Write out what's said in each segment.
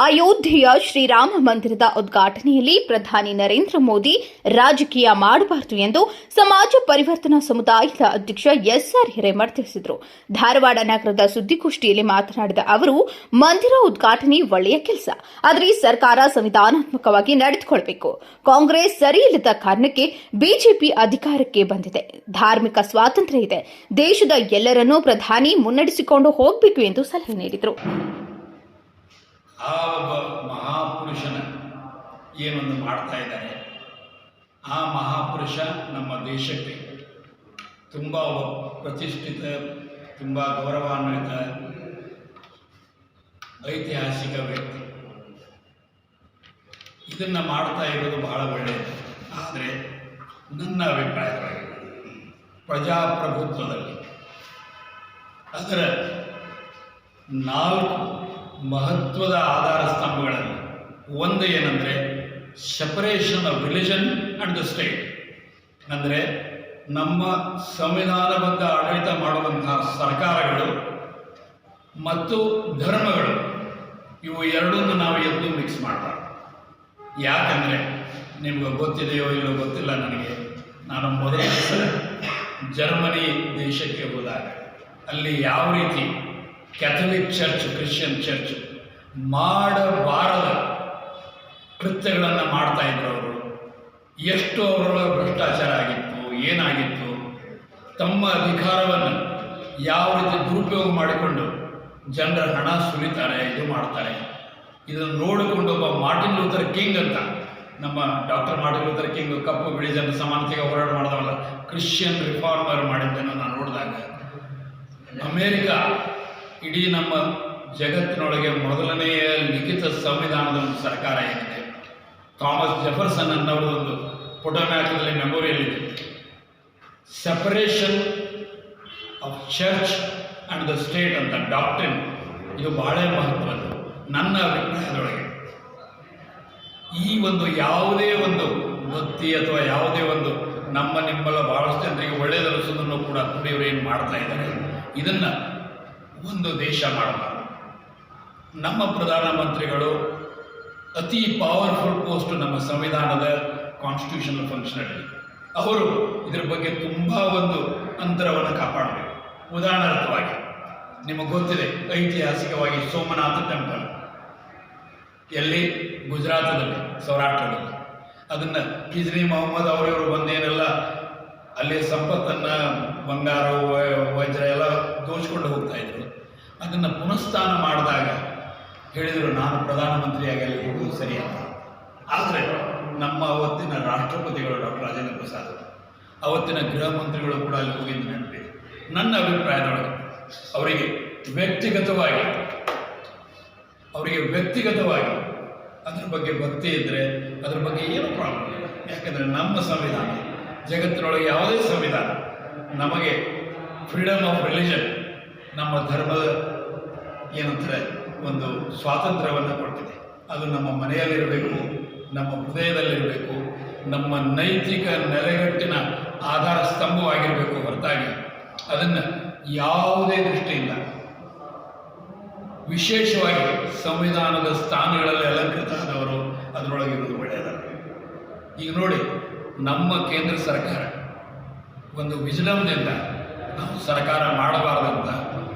ಅಯೋಧ್ಯೆಯ ಶ್ರೀರಾಮ ಮಂದಿರದ ಉದ್ಘಾಟನೆಯಲ್ಲಿ ಪ್ರಧಾನಿ ನರೇಂದ್ರ ಮೋದಿ ರಾಜಕೀಯ ಮಾಡಬಾರದು ಎಂದು ಸಮಾಜ ಪರಿವರ್ತನಾ ಸಮುದಾಯದ ಅಧ್ಯಕ್ಷ ಎಸ್ಆರ್ ಹಿರೇಮಠ್ ತಿಳಿಸಿದರು. ಧಾರವಾಡ ನಗರದ ಸುದ್ದಿಗೋಷ್ಠಿಯಲ್ಲಿ ಮಾತನಾಡಿದ ಅವರು, ಮಂದಿರ ಉದ್ಘಾಟನೆ ಒಳ್ಳೆಯ ಕೆಲಸ. ಆದರೆ ಸರ್ಕಾರ ಸಂವಿಧಾನಾತ್ಮಕವಾಗಿ ನಡೆದುಕೊಳ್ಳಬೇಕು ಕಾಂಗ್ರೆಸ್ ಸರಿಯಿಲ್ಲದ ಕಾರಣಕ್ಕೆ ಬಿಜೆಪಿ ಅಧಿಕಾರಕ್ಕೆ ಬಂದಿದೆ. ಧಾರ್ಮಿಕ ಸ್ವಾತಂತ್ರ್ಯ ಇದೆ. ದೇಶದ ಎಲ್ಲರನ್ನೂ ಪ್ರಧಾನಿ ಮುನ್ನಡೆಸಿಕೊಂಡು ಹೋಗಬೇಕು ಎಂದು ಸಲಹೆ ನೀಡಿದರು. ಆ ಒಬ್ಬ ಮಹಾಪುರುಷನ ಏನೊಂದು ಮಾಡ್ತಾ ಇದ್ದಾರೆ? ಆ ಮಹಾಪುರುಷ ನಮ್ಮ ದೇಶಕ್ಕೆ ತುಂಬ ಪ್ರತಿಷ್ಠಿತ, ತುಂಬ ಗೌರವಾನ್ವಿತ, ಐತಿಹಾಸಿಕ ವ್ಯಕ್ತಿ. ಇದನ್ನು ಮಾಡ್ತಾ ಇರೋದು ಬಹಳ ಒಳ್ಳೆಯದು ಆದರೆ ನನ್ನ ಅಭಿಪ್ರಾಯವಾಗಿ ಪ್ರಜಾಪ್ರಭುತ್ವದಲ್ಲಿ ಅದರ ನಾಲ್ಕು ಮಹತ್ವದ ಆಧಾರ ಸ್ತಂಭಗಳಲ್ಲಿ ಒಂದು ಏನಂದರೆ separation of religion and the state ಅಂದರೆ ನಮ್ಮ ಸಂವಿಧಾನಬದ್ಧ ಆಡಳಿತ ಮಾಡುವಂತಹ ಸರ್ಕಾರಗಳು ಮತ್ತು ಧರ್ಮಗಳು, ಇವು ಎರಡನ್ನು ನಾವು ಎದ್ದು ಮಿಕ್ಸ್ ಮಾಡಬಾರ್ದು ಯಾಕಂದರೆ ನಿಮ್ಗೆ ಗೊತ್ತಿದೆಯೋ ಇಲ್ಲೋ ಗೊತ್ತಿಲ್ಲ ನನಗೆ. ನಾನು ಮೊದಲ ಜರ್ಮನಿ ದೇಶಕ್ಕೆ ಹೋದಾಗ ಅಲ್ಲಿ ಯಾವ ರೀತಿ ಕ್ಯಾಥಲಿಕ್ ಚರ್ಚ್ ಕ್ರಿಶ್ಚಿಯನ್ ಚರ್ಚ್ ಮಾಡಬಾರದ ಕೃತ್ಯಗಳನ್ನು ಮಾಡ್ತಾ ಇದ್ರು ಅವರು. ಎಷ್ಟು ಅವರ ಭ್ರಷ್ಟಾಚಾರ ಆಗಿತ್ತು, ಏನಾಗಿತ್ತು, ತಮ್ಮ ಅಧಿಕಾರವನ್ನು ಯಾವ ರೀತಿ ದುರುಪಯೋಗ ಮಾಡಿಕೊಂಡು ಜನರ ಹಣ ಸುರಿತಾರೆ ಇದು ಮಾಡ್ತಾರೆ. ಇದನ್ನು ನೋಡಿಕೊಂಡು ಒಬ್ಬ ಮಾರ್ಟಿನ್ ಲೂಥರ್ ಕಿಂಗ್ ಅಂತ, ನಮ್ಮ ಡಾಕ್ಟರ್ ಮಾರ್ಟಿನ್ ಲೂಥರ್ ಕಿಂಗ್ ಕಪ್ಪು, ಬಿಳಿ ಜನರ ಸಮಾನತೆಗೆ ಹೋರಾಟ ಮಾಡಿದವಲ್ಲ ಕ್ರಿಶ್ಚಿಯನ್ ರಿಫಾರ್ಮರ್ ಮಾಡಿದ್ದನ್ನು ನಾನು ನೋಡಿದಾಗ, ಅಮೇರಿಕ ಇಡೀ ನಮ್ಮ ಜಗತ್ತಿನೊಳಗೆ ಮೊದಲನೆಯ ಲಿಖಿತ ಸಂವಿಧಾನದ ಒಂದು ಸರ್ಕಾರ ಏನಿದೆ? ಥಾಮಸ್ ಜೆಫರ್ಸನ್ ಅನ್ನೋರು ಒಂದು ಪೊಟೊಮ್ಯಾಕದಲ್ಲಿ ಮೆಮೊರಿಯಲ್ ಇದೆ. Separation of church and the state ಅಂತ ಡಾಕ್ಟ್ರಿನ್ ಇದು ಬಹಳ ಮಹತ್ವದ್ದು, ನನ್ನ ಅಭಿಪ್ರಾಯದೊಳಗೆ. ಈ ಒಂದು ಯಾವುದೇ ಒಂದು ವೃತ್ತಿ ಅಥವಾ ಯಾವುದೇ ಒಂದು ನಮ್ಮ ನಿಮ್ಮಲ್ಲ ಬಹಳಷ್ಟು ಜನರಿಗೆ ಒಳ್ಳೆಯದನ್ನು ಕೂಡ ಕುಡಿಯವರು ಏನು ಮಾಡ್ತಾ ಇದ್ದಾರೆ. ಇದನ್ನು ಒಂದು ದೇಶ ಮಾಡಬಾರದು ನಮ್ಮ ಪ್ರಧಾನಮಂತ್ರಿಗಳು ಅತಿ ಪವರ್ಫುಲ್ ಪೋಸ್ಟ್ ನಮ್ಮ ಸಂವಿಧಾನದ ಕಾನ್ಸ್ಟಿಟ್ಯೂಷನಲ್ ಫಂಕ್ಷನಲ್ಲಿ ಅವರು ಇದರ ಬಗ್ಗೆ ತುಂಬ ಒಂದು ಅಂತರವನ್ನು ಕಾಪಾಡಬೇಕು. ಉದಾಹರಣಾರ್ಥವಾಗಿ, ನಿಮಗೆ ಗೊತ್ತಿದೆ, ಐತಿಹಾಸಿಕವಾಗಿ ಸೋಮನಾಥ ಟೆಂಪಲ್ ಎಲ್ಲಿ? ಗುಜರಾತದಲ್ಲಿ, ಸೌರಾಷ್ಟ್ರದಲ್ಲಿ. ಅದನ್ನು ಕಿಜ್ರಿ ಮೊಹಮ್ಮದ್ ಅವರಿವರು ಬಂದೇನೆಲ್ಲ ಅಲ್ಲಿ ಸಂಪತ್ತನ್ನ ಬಂಗಾರ ವಜ್ರ ಎಲ್ಲ ದೋಚ್ಕೊಂಡು ಹೋಗ್ತಾ ಇದ್ರು. ಅದನ್ನು ಪುನಃಸ್ಥಾನ ಮಾಡಿದಾಗ ಹೇಳಿದರು, ನಾನು ಪ್ರಧಾನಮಂತ್ರಿಯಾಗಿ ಅಲ್ಲಿ ಹೋಗೋದು ಸರಿ ಅಂತ. ಆದರೆ ನಮ್ಮ ಅವತ್ತಿನ ರಾಷ್ಟ್ರಪತಿಗಳು ಡಾಕ್ಟರ್ ರಾಜೇಂದ್ರ ಪ್ರಸಾದ್ ಅವತ್ತಿನ ಗೃಹ ಮಂತ್ರಿಗಳು ಕೂಡ ಅಲ್ಲಿ ಹೋಗಿದ್ದು ನೆನಪಿದೆ. ನನ್ನ ಅಭಿಪ್ರಾಯದೊಳಗೆ ಅವರಿಗೆ ವ್ಯಕ್ತಿಗತವಾಗಿ ಅವರಿಗೆ ವ್ಯಕ್ತಿಗತವಾಗಿ ಅದ್ರ ಬಗ್ಗೆ ಭಕ್ತಿ ಇದ್ದರೆ ಅದ್ರ ಬಗ್ಗೆ ಏನು ಪ್ರಾಬ್ಲಮ್ ಇಲ್ಲ. ಯಾಕಂದರೆ ನಮ್ಮ ಸಂವಿಧಾನ ಜಗತ್ತಿನೊಳಗೆ ಯಾವುದೇ ಸಂವಿಧಾನ ನಮಗೆ ಫ್ರೀಡಮ್ ಆಫ್ ರಿಲಿಜನ್ ನಮ್ಮ ಧರ್ಮದ ಏನಂತಾರೆ, ಒಂದು ಸ್ವಾತಂತ್ರ್ಯವನ್ನು ಕೊಡ್ತಿದೆ ಅದು ನಮ್ಮ ಮನೆಯಲ್ಲಿರಬೇಕು, ನಮ್ಮ ಹೃದಯದಲ್ಲಿರಬೇಕು, ನಮ್ಮ ನೈತಿಕ ನೆಲೆಗಟ್ಟಿನ ಆಧಾರ ಸ್ತಂಭವಾಗಿರಬೇಕು ಹೊರತಾಗಿ. ಅದನ್ನು ಯಾವುದೇ ದೃಷ್ಟಿಯಿಂದ ವಿಶೇಷವಾಗಿ ಸಂವಿಧಾನದ ಸ್ಥಾನಗಳಲ್ಲಿ ಅಲಂಕೃತ ಅದರೊಳಗೆ ಅದರೊಳಗಿರೋದು ಒಳ್ಳೆಯದಲ್ಲ. ಈಗ ನೋಡಿ ನಮ್ಮ ಕೇಂದ್ರ ಸರ್ಕಾರ ಒಂದು ವಿಜಡಮ್ನಿಂದ ನಾವು ಸರ್ಕಾರ ಮಾಡಬಾರ್ದಂತ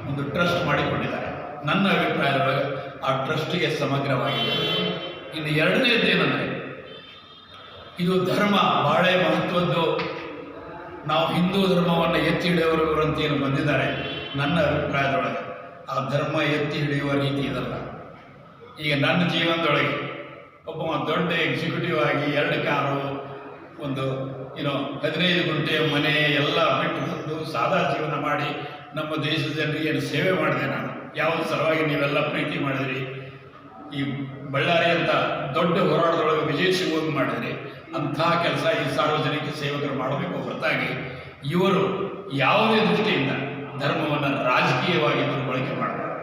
ಒಂದು ಟ್ರಸ್ಟ್ ಮಾಡಿಕೊಂಡಿದ್ದಾರೆ. ನನ್ನ ಅಭಿಪ್ರಾಯದೊಳಗೆ ಆ ಟ್ರಸ್ಟಿಗೆ ಸಮಗ್ರವಾಗಿದೆ. ಇನ್ನು ಎರಡನೇದೇನೆಂದರೆ ಇದು ಧರ್ಮ ಬಹಳ ಮಹತ್ವದ್ದು. ನಾವು ಹಿಂದೂ ಧರ್ಮವನ್ನು ಎತ್ತಿ ಹಿಡಿಯೋರು ಅಂತ ಏನು ಬಂದಿದ್ದಾರೆ. ನನ್ನ ಅಭಿಪ್ರಾಯದೊಳಗೆ ಆ ಧರ್ಮ ಎತ್ತಿ ಹಿಡಿಯುವ ರೀತಿ ಇದಲ್ಲ. ಈಗ ನನ್ನ ಜೀವನದೊಳಗೆ ಒಬ್ಬ ದೊಡ್ಡ ಎಕ್ಸಿಕ್ಯೂಟಿವ್ ಆಗಿ ಎರಡು ಕಾರು ಒಂದು ಏನೋ ಹದಿನೈದು ಗಂಟೆ ಮನೆ ಎಲ್ಲ ಬಿಟ್ಟು ಬಂದು ಸಾದಾ ಜೀವನ ಮಾಡಿ ನಮ್ಮ ದೇಶದ ಜನರಿಗೆ ಸೇವೆ ಮಾಡಿದೆ ನಾನು. ಯಾವ ಸಲುವಾಗಿ ನೀವೆಲ್ಲ ಪ್ರೀತಿ ಮಾಡಿದ್ರಿ? ಈ ಬಳ್ಳಾರಿ ಅಂತ ದೊಡ್ಡ ಹೋರಾಟದೊಳಗೆ ವಿಜಯ ಸಿಗೋದು ಮಾಡಿದ್ರಿ. ಅಂಥ ಕೆಲಸ ಈ ಸಾರ್ವಜನಿಕ ಸೇವಕರು ಮಾಡಬೇಕು ಹೊರತಾಗಿ ಇವರು ಯಾವುದೇ ದೃಷ್ಟಿಯಿಂದ ಧರ್ಮವನ್ನು ರಾಜಕೀಯವಾಗಿ ದುರ್ಬಳಕೆ ಮಾಡಬೇಕು